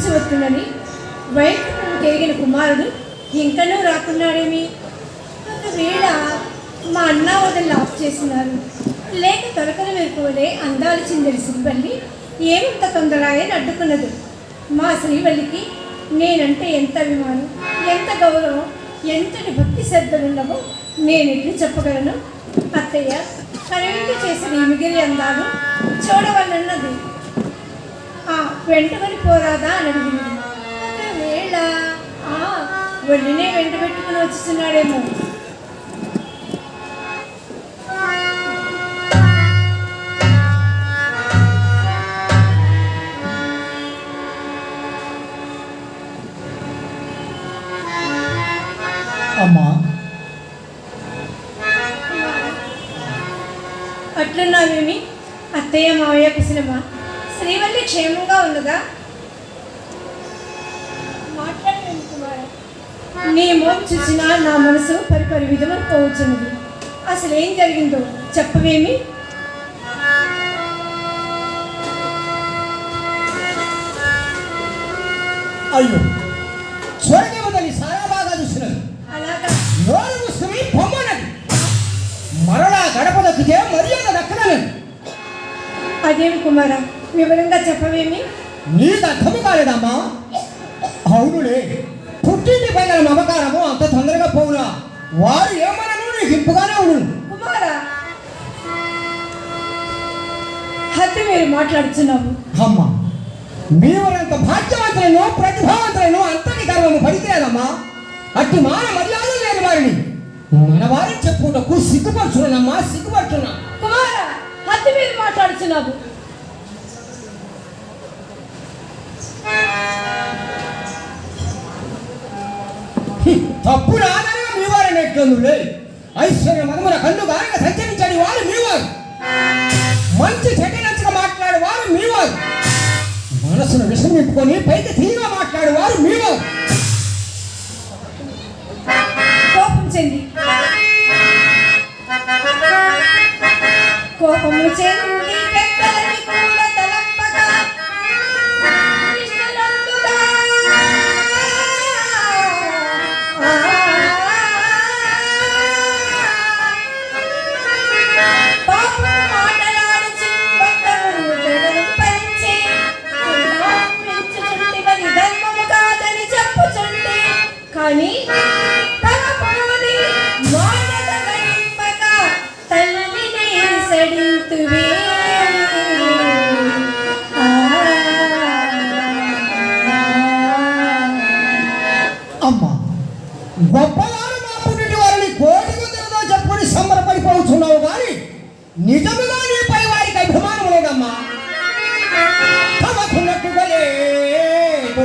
నుంచి వస్తుందని వైకుంఠం కలిగిన కుమారుడు ఇంకనూ రాకున్నాడేమి? ఒకవేళ మా అన్న వదిలి ఆఫ్ చేసినారు లేక తొలకల మెరుపువలే అందాలు చెందిన శ్రీవల్లి ఏమంత తొందరాయని అడ్డుకున్నది? మా శ్రీవల్లికి నేనంటే ఎంత అభిమానం ఎంత గౌరవం ఎంతటి భక్తి శ్రద్ధలున్నవో నేను ఎట్లు చెప్పగలను. అత్తయ్య కనువిందు చేసిన ఈ మిగిలి అందాలు చూడవలన్నది వెంటబడి పోరాదా అని అడిగింది. ఒకవేళ ఆ ఒళ్ళినే వెంట పెట్టుకుని వచ్చిస్తున్నాడేమో. అమ్మా. అట్లున్నావేమి? అత్తయ్య మావయ్య కుశలమా శ్రీవల్లి క్షేమంగా ఉన్నదా నీ మోపు చూసినా నా మనసు పరిపరి విధములు పోవచ్చున్నది అసలు ఏం జరిగిందో చెప్పవేమి? అయ్యో స్వర్గం తల్లి చాలా బాగా చూస్తున్నది అలాగా? నోరు మూసుకుని పొమ్మనది మరలా గడప దక్కితే మర్యాద దక్కనని అదేమి కుమార? వివరంగా చెప్పవేమి? నీకు అర్థం కాలేదమ్మా? అవునులే. పుట్టింటి పైన మమకారము అంత తొందరగా పోవునా? వారు ఏమనను? నీకు ఇంపుగానే ఉండు కుమార హద్దు మీరు మాట్లాడుతున్నావు అమ్మా మీవరంత భాగ్యవంతులను ప్రతిభావంతులను అంతటి గర్వము పడితేదమ్మా అట్టి మాన మర్యాద లేని వారిని మన వారిని చెప్పుకుంటూ సిగ్గుపడుచున్నానమ్మా సిగ్గుపడుతున్నా కుమార హద్దు మీరు మాట్లాడుతున్నావు తప్పు రాదని మీ వారిని ఐశ్వర్య మగమున కన్ను గారిగా సంచరించని వారు మీవారు మంచి చెడ్డనచ్చగా మాట్లాడే వారు మీవారు మనసును విషం పైకి తీగా మాట్లాడే వారు మీవారు కోపం చెంది. కోపము చెంది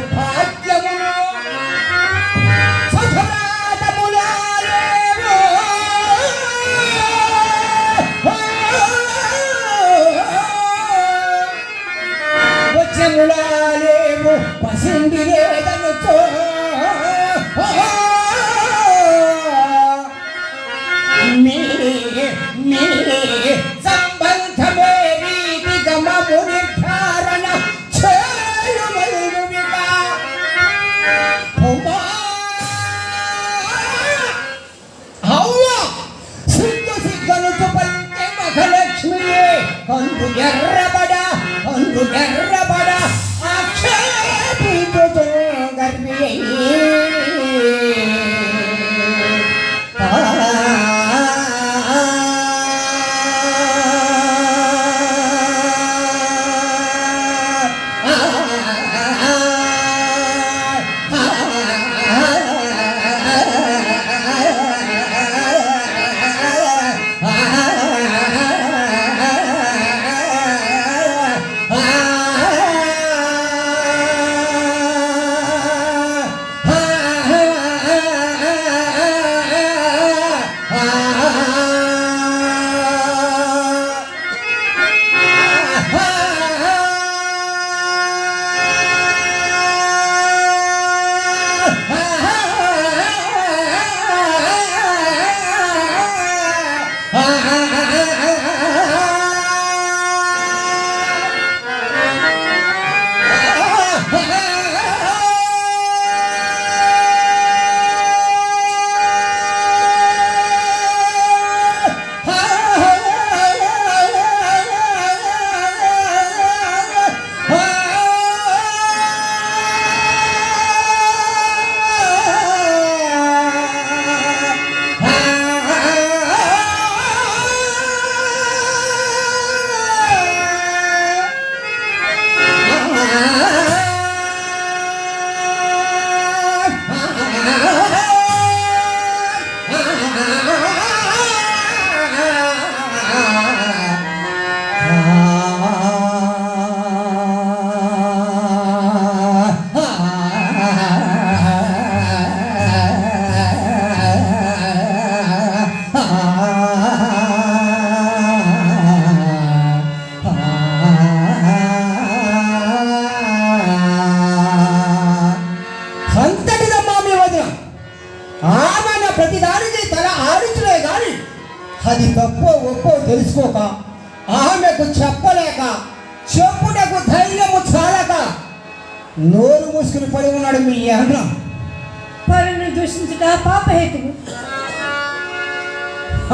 లేదు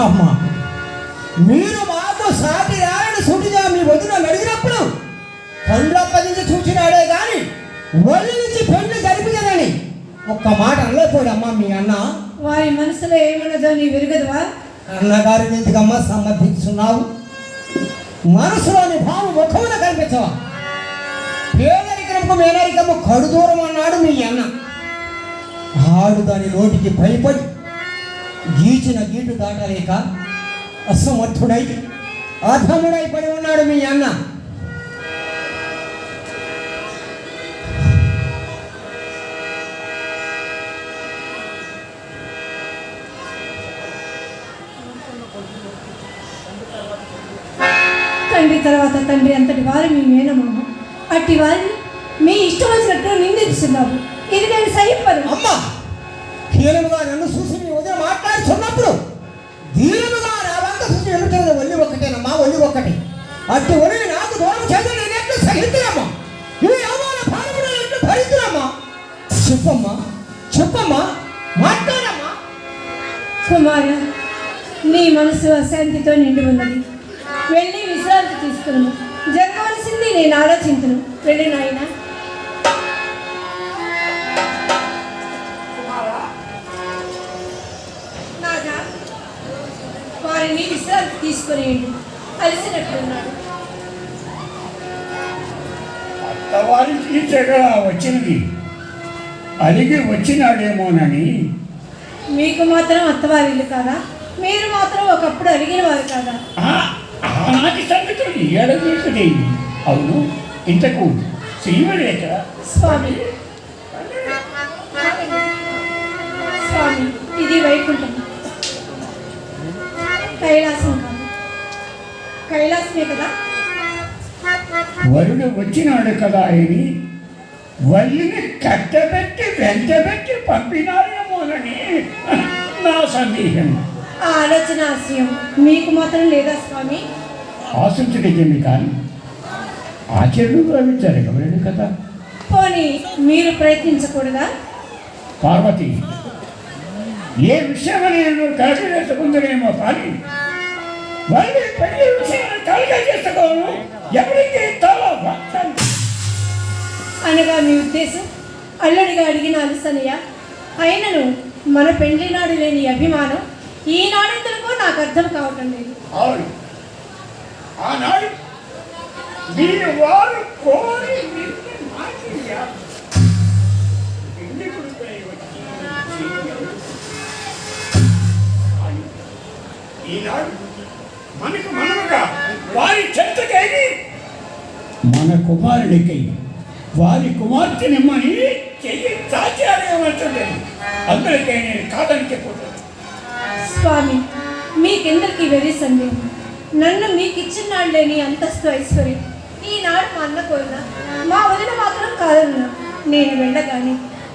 అమ్మా మీరు మాకు సాటి రారని సుడిగా మీ వదిన అడిగినప్పుడు కండ్లప్పదించి చూసినాడే గాని ఒళ్ళు నుంచి పెళ్ళి జరిపించదని ఒక్క మాట అనలేకపోయాడమ్మా మీ అన్న. వారి మనసులో ఏమున్నదో నీ విరుగదువా? అన్నగారి ఎందుకమ్మా సమర్థించున్నావు మనసులోని భావం ముఖమున కనిపించవా? పేదరికము మేనరికము కడు దూరం అన్నాడు మీ అన్న. ఆడు దాని నోటికి భయపడి గీచిన గీటు దాటలేక అసమర్థుడై అధముడై పడి ఉన్నాడు మీ అన్న. తండ్రి తర్వాత తండ్రి అంతటి వారు మీ మేనమామ. అట్టి వారిని మీ ఇష్టం వచ్చినట్టు నిందిస్తున్నారు ఇది నేను సహింపను అమ్మ నన్ను చూసి ధీరముగా నా వంక చూసి వెళ్తున్నది ఒల్లి ఒక్కటేనమ్మా ఒల్లి ఒక్కటి. అటు ఒలిని నాకు దూరం చేసి నేను ఎట్లు సహితులమ్మా? ఇవి అవమాన భారములు ఎట్లు భరితులమ్మా? చెప్పమ్మా చెప్పమ్మా మాట్లాడమ్మా. కుమార నీ మనసు అశాంతితో నిండి ఉన్నది. వెళ్ళి విశ్రాంతి తీసుకున్నాను జరగవలసింది నేను ఆలోచించను వెళ్ళి నాయనా. తీసుకునేయండి అలసినట్లున్నాడు అత్తవారికి తెగ వచ్చినది. అలిగి వచ్చినాడేమోనని. మీకు మాత్రం అత్తవారిల్లు కాదా? మీరు మాత్రం ఒకప్పుడు అడిగిన వారు కాదా? ఆనాటి సంగతులు ఏడగీకుది అవును ఇంతకు శ్రీవరేఖ స్వామి. స్వామి ఇది వైకుంఠం. కైలాసం. కైలాసమే కదా? వరుడు వచ్చినాడు కదా అని వల్లిని కట్టబెట్టి వెంటబెట్టి పంపినారేమోనని నా సందేహం. ఆ ఆలోచన ఆశయం. మీకు మాత్రం లేదా స్వామి? ఆశించడేమి కానీ. ఆచరణలో అవి జరగలేదు కదా. పోనీ మీరు ప్రయత్నించకూడదా? పార్వతి ఏ విషయం నేను కలగజేసుకుందనేమో కానీ పెళ్ళి కలగజేసుకోను. ఎవరికి తల అనగా మీ ఉద్దేశం? అల్లుడిగా అడిగిన అలసనయ్య అయినను మన పెండ్లి నాడు లేని అభిమానం ఈనాడెందుకో నాకు అర్థం కావటం లేదు. అవును. ఆనాడు మీరు వారు కోరి ఈనాడు మనకు మనముగా వారి మన కుమారుడికై వారి కుమార్తెనిమ్మని చెయ్యి చాచారేమంటుంది అందుకే నేను కాదని చెప్పలేదు స్వామి మీకెందరికి వెరీ సందేహం? నన్ను మీకు ఇచ్చిన లేని అంతస్తు ఐశ్వర్యం. ఈనాడు మా అన్న కోరిన మా వదిన మాత్రం కాదన్నా. నేను వెళ్ళగానే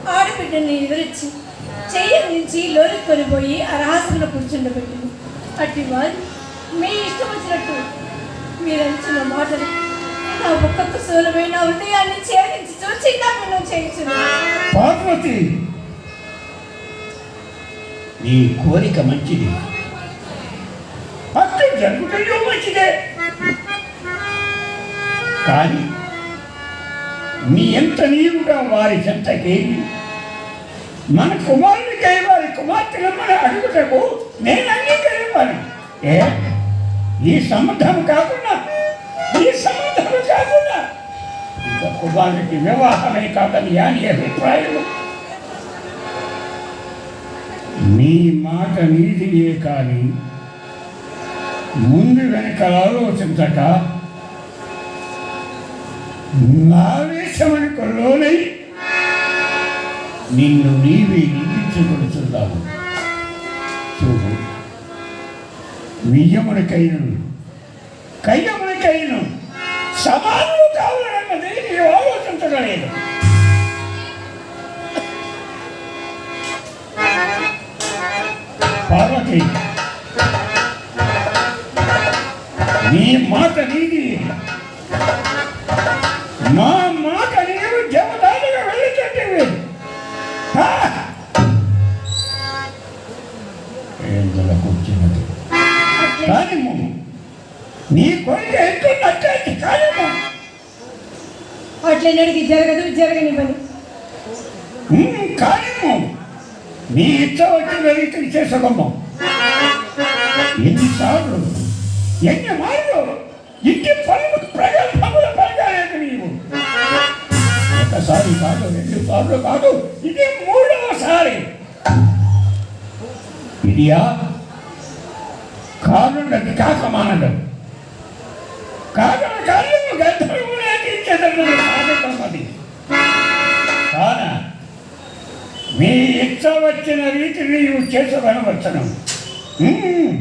ఆడబిడ్డని ఎదురిచ్చి చెయ్యి నుంచి లోనికి పోయి అరహాసంలో కూర్చుండబెట్టింది. అట్టి వారు మీ ఇష్టం వచ్చినట్టు మీరు అంచిన మాటలు నా ఒక్కొక్క సోలమైన హృదయాన్ని ఛేదించి చూచి నన్ను పార్వతి! నీ కోరిక మంచిది. అట్టు జరుగుతుందో మంచిదే. కానీ నీ ఎంత నీవుగా వారి చెంతకి మన కుమారునికై వారి కుమార్తెను మన అడుగుటకు నేను అంగీకరించాను ఏ? ఈ సంబంధం కాకుండా ఈ సంబంధం కాకుండా. ఇంకా కుమారునికి వివాహమే కాదని అని అభిప్రాయం నీ మాట నీదియే కానీ ముందు వెనకాల ఆలోచించక నావేశమని కొల్లోనై నిన్ను నీవే చూద్దాము వియ్యమునికైనను. కయ్యమునికైనను. సమాధులు కావాలన్నది ఆలోచించలేదు పార్వతి నీ మాట నీది. మా మాట నీ కోరిక ఎంతో నచ్చండి కానిము అట్లెన్నడికి జరగదు జరగనివ్వని ఉమ్, కానిము నీ ఇచ్చ వచ్చిన రీతిని చేసుకోము ఎన్నిసార్లు ఎన్ని మార్లు ఇంటి పనులు ప్రగల్భములు పలకాలేదు నీవు. ఒకసారి కాదు రెండు సార్లు కాదు ఇది మూడవసారి. ఇదియా? కానున్నది కాక మానదు కాక కళ్ళు గంధర్వులే తీర్చేదన్నది సాధకమది కాన మీ ఇచ్చ వచ్చిన రీతి నీవు చేసుకొనవచ్చును ఉమ్.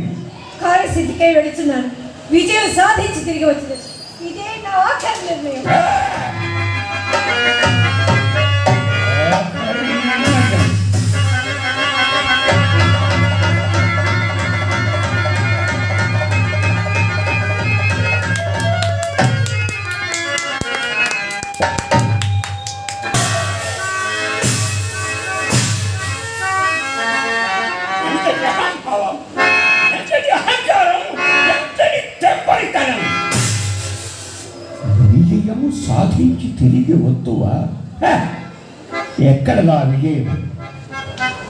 కార్యసిద్ధికై వెళుతున్నాను. విజయం సాధించి తిరిగి వచ్చింది ఇదే నా ఆఖరి నిర్ణయం. ఎక్కడదా విజయం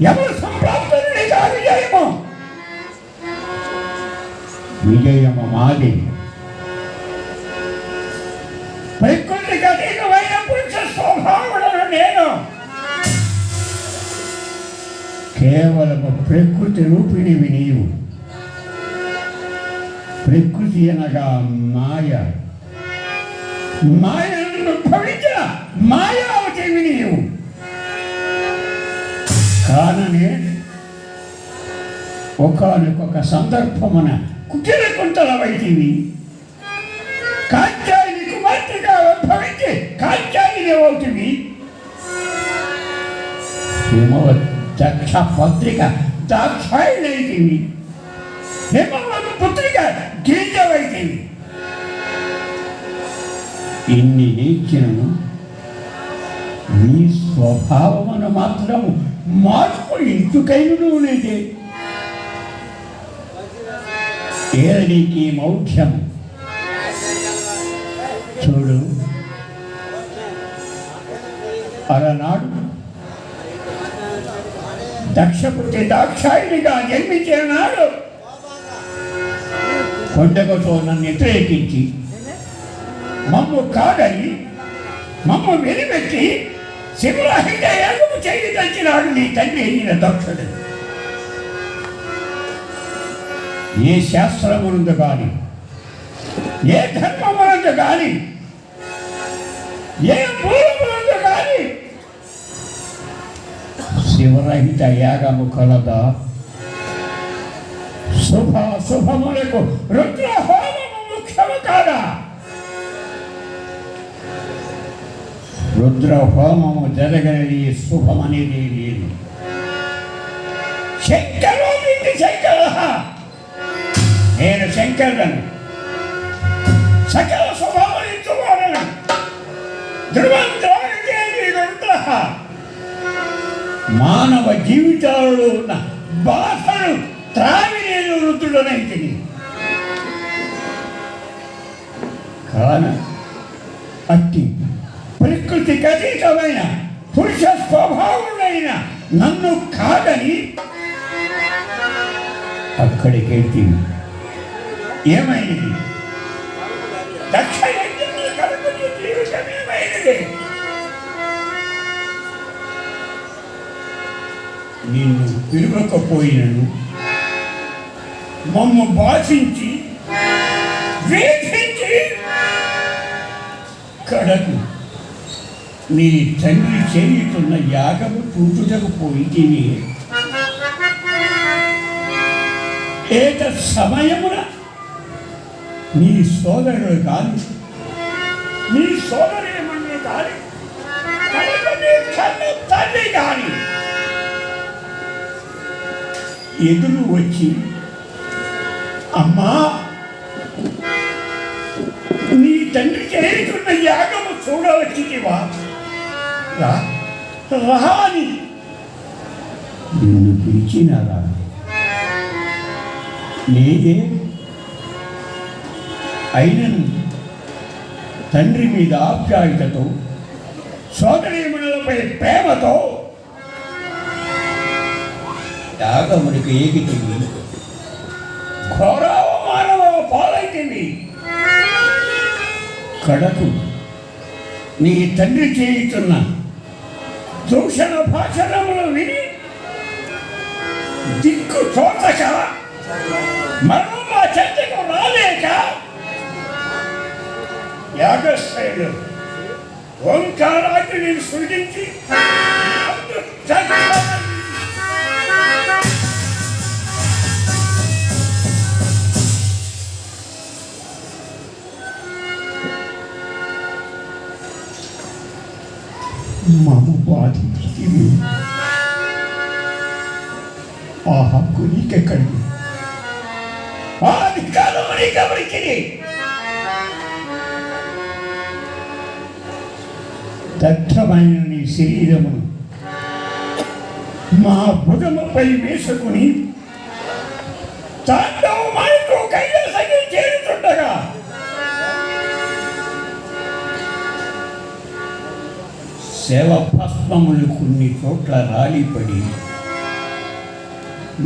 ఎవరు సంప్రాప్తునిగా విజయము విజయము మాది. ప్రకృతికి అతీతమైన పురుష నేను. కేవలము ప్రకృతి రూపిణివి నీవు. ప్రకృతి అనగా మాయ. మాయను భవించిన ఒకనొక సందర్భమున కుటీర కుంటల వైతివి. కాత్యాయని కుమార్తెగా భవించి కాంచాయిని అవుతుంది హిమవత్ దక్ష పత్రిక దాక్షాయినైతివి హేమవతి పుత్రిక గింజవైతివి ఇన్ని నేర్చినను నీ స్వభావమును మాత్రము మార్పు ఇంచుకైనను లేదే ఏడికి మౌఢ్యం. చూడు. అలనాడు దక్షపుత్రి దాక్షాయినిగా జన్మించినాడు. కొండగతో నన్ను వ్యతిరేకించి మమ్ము కాదని మమ్ము వెలిపెట్టి శివరాహిగా యాగము చేయదలిచినాడు నీ తండ్రి అయిన దక్షుడు. ఏ శాస్త్రమునందు కానీ ఏ ధర్మమునందు కానీ ఏ మూలమునందు కానీ శివరహిత యాగము కలదా? శుభ శుభములకు రుద్ర హోమము ముఖ్యము కాదా? రుద్ర హోమము జరగనిది శుభమనేది లేదు. శంకరు శంకర నేను శంకరులను సకల శుభమనిచ్చువాడను ధ్రువంతరానికి రుద్ర మానవ జీవితాలలో ఉన్న బాధను త్రావి నేను రుద్రుడనైతిని కాన అట్టి ప్రకృతికి అతీతమైన పురుష స్వభావుడైన నన్ను కాదని అక్కడికి వెళ్తే ఏమైనది? దక్ష యజ్ఞములు కలుగుతున్న జీవితమేమైనది నిన్ను పిలువకపోయినను మమ్మ బాధించి వేధించి కడకు. నీ తండ్రి చేయుతున్న యాగము చూచుటకు పోయితేనే ఏట సమయమున నీ సోదరుడు కాదు. నీ సోదరేమన్నా కాదు. కనుక తండ్రి కాని ఎదురు వచ్చి అమ్మా నీ తండ్రి చేస్తున్న యాగము చూడవచ్చితివా రా రాని నిన్ను పిలిచినారా లేదే అయినను తండ్రి మీద ఆప్యాయతతో సోదరీమణులపై ప్రేమతో యాగమునికి ఏగితివి ఘోరావమానవ పాలైతివి కడకు నీ తండ్రి చేయుచున్న దూషణ భాషణములు విని దిక్కు తోచక మనం Augustine, one car I can in Sudinki, and the Tatan. मामू बात की में आहा कुनी के कड़ी आ निकालो मरी कबड़ी की नहीं దగ్ధమైన నీ శరీరమును. మా భుజముపై వేసుకుని తాండవమానితో కైలాసకి చేరుతుండగా సేవ భస్మములు కొన్ని చోట్ల రాలిపడి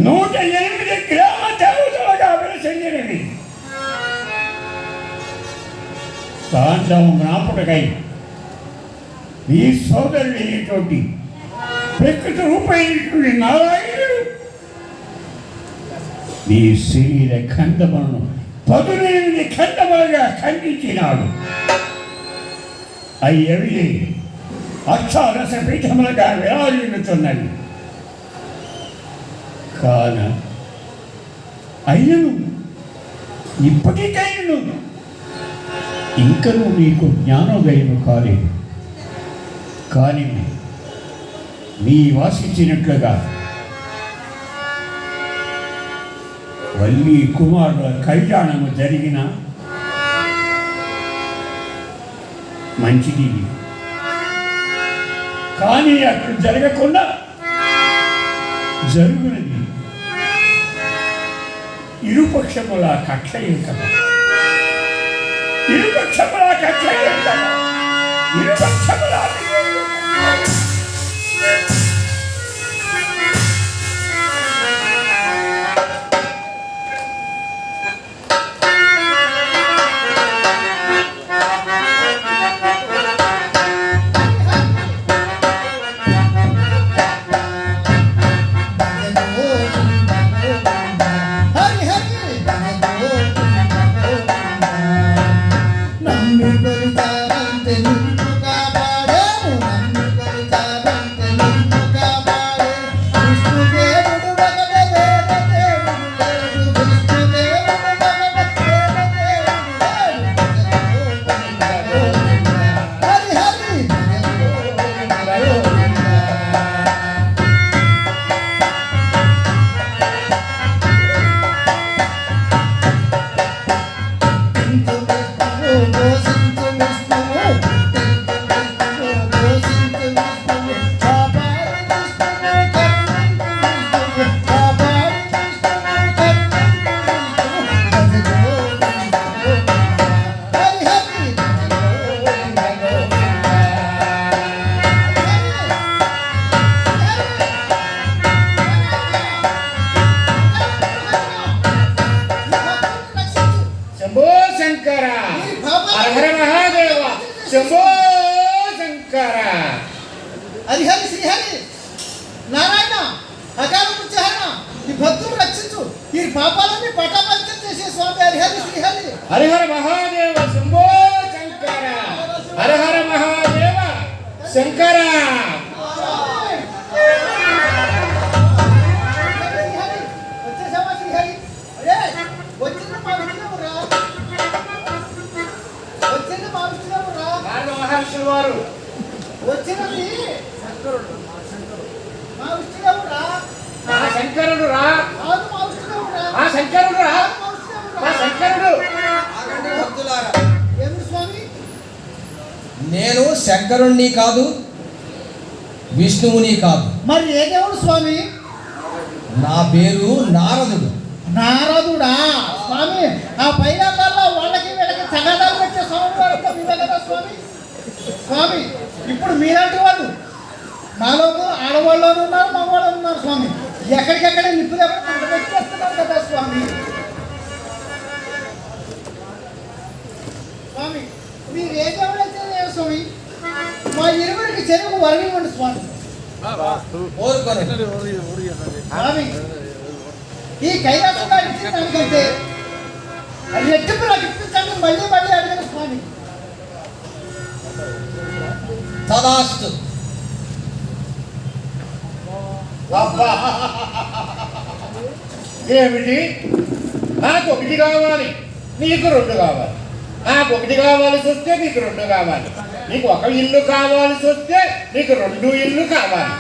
నూట ఎనిమిది గ్రామ దేవతలుగా విలసించినవి తాండవం నాపుటకై ఈ సోదరుడు అయినటువంటి ప్రకృతి రూపమైనటువంటి నారాయణుడు నీ శరీర ఖండములను పదునెనిమిది ఖండములుగా ఖండించినాడు. అయ్యవి అక్షారస పీఠములుగా విరాజిల్లుతున్నవి కాన అయినను ఇప్పటికైనను ఇంకనూ నీకు జ్ఞానోదయము కాలేదు. కానీ నీ వాసించినట్లుగా వల్లి కుమారుల కళ్యాణము జరిగిన మంచిది. కానీ అక్కడ జరగకుండా జరుగునది. ఇరుపక్షముల కక్ష కదా ఇరుపక్షముల కక్ష కదా ఇరుపక్షముల Bye. శంకర శంకరుణ్ణి కాదు విష్ణువుని కాదు. మరి ఏ దేవుడు స్వామి? నా పేరు నారదుడు. నారదుడా? స్వామి ఆ పైన వాళ్ళకి వీళ్ళకి తగాదాలు పెట్టే స్వామి వారు స్వామి. స్వామి ఇప్పుడు మీలాంటి వాళ్ళు నాలో ఆడవాళ్ళు ఉన్నారు మగవాళ్ళు ఉన్నారు స్వామి. ఎక్కడికెక్కడ నిప్పు దగ్గర మంట పెట్టేస్తున్నారు కదా స్వామి? స్వామి మీరు ఏ దేవుడైతే లేదు స్వామి? ఇరువురికి చెరుకు వరనివ్వండి స్వామి. స్వామి ఈ కైలాసం దాటించిన దానికంటే రెట్టింపు నాకు ఇప్పించండి మళ్ళీ మళ్ళీ అడిగిన స్వామి. తదాస్తు ఏమిటి? నాకు ఒకటి కావాలి నీకు రెండు కావాలి. నాకు ఒకటి కావాల్సి వస్తే నీకు రెండు కావాలి. నీకు ఒక ఇల్లు కావాల్సి వస్తే నీకు రెండు ఇల్లు కావాలి.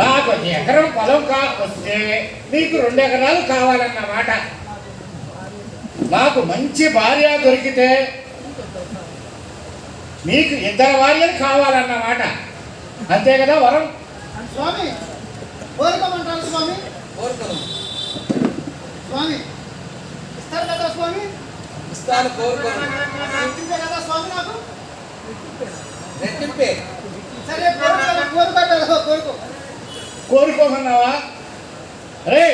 నాకు ఒక ఎకరం పొలం కా వస్తే నీకు రెండు ఎకరాలు కావాలన్నమాట. నాకు మంచి భార్య దొరికితే నీకు ఇద్దరు భార్యలు కావాలన్నమాట. అంతే కదా వరం? స్వామి కోరుకోమంటారు స్వామి? కోరుకోను స్వామి ఇస్తారు కదా స్వామి? ఇస్తాను కోరుకోను. రెట్టింపే. కోరుకోమన్నావా? రే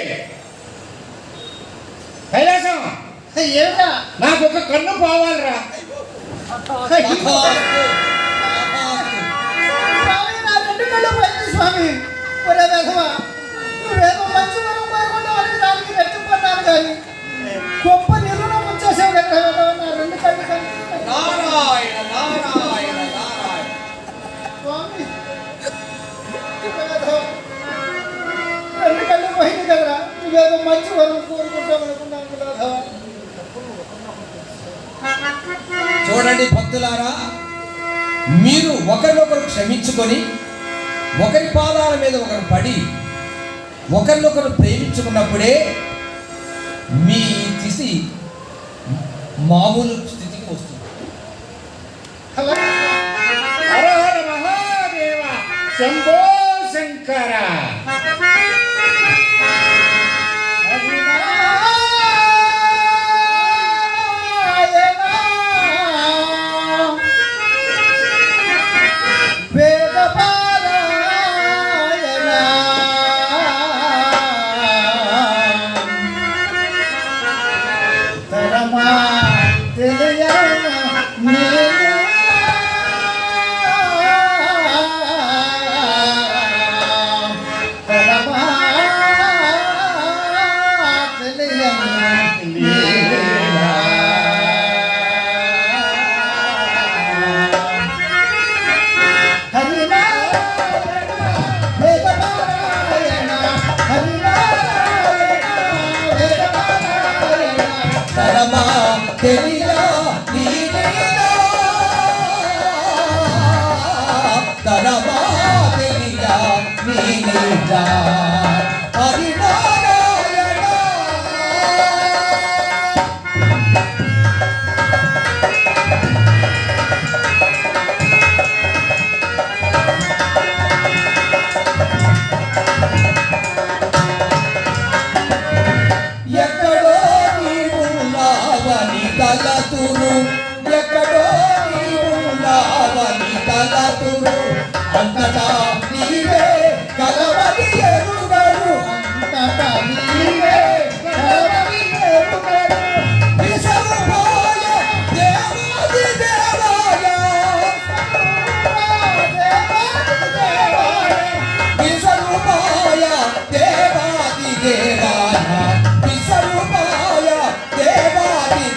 కైలాసం! ఏమిటా నాకు ఒక కన్ను పోవాలిరా. స్వామి నా రెండు కళ్ళు పోయింది స్వామి ఒరే వెధవా నువ్వేదో మంచి వరం కోరుకుంటావని దానికి రెట్టింపన్నాను కానీ గొప్ప చూడండి మీరు ఒకరినొకరు క్షమించుకొని ఒకరి పాదాల మీద ఒకరు పడి ఒకరినొకరు ప్రేమించుకున్నప్పుడే మీ స్థితి మామూలు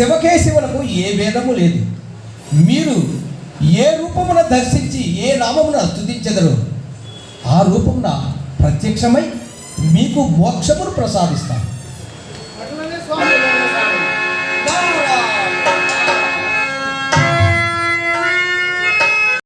శివకేశవులకు ఏ భేదము లేదు. మీరు ఏ రూపమున దర్శించి ఏ నామమున స్తుతించెదరు ఆ రూపమున ప్రత్యక్షమై మీకు మోక్షమును ప్రసాదిస్తాను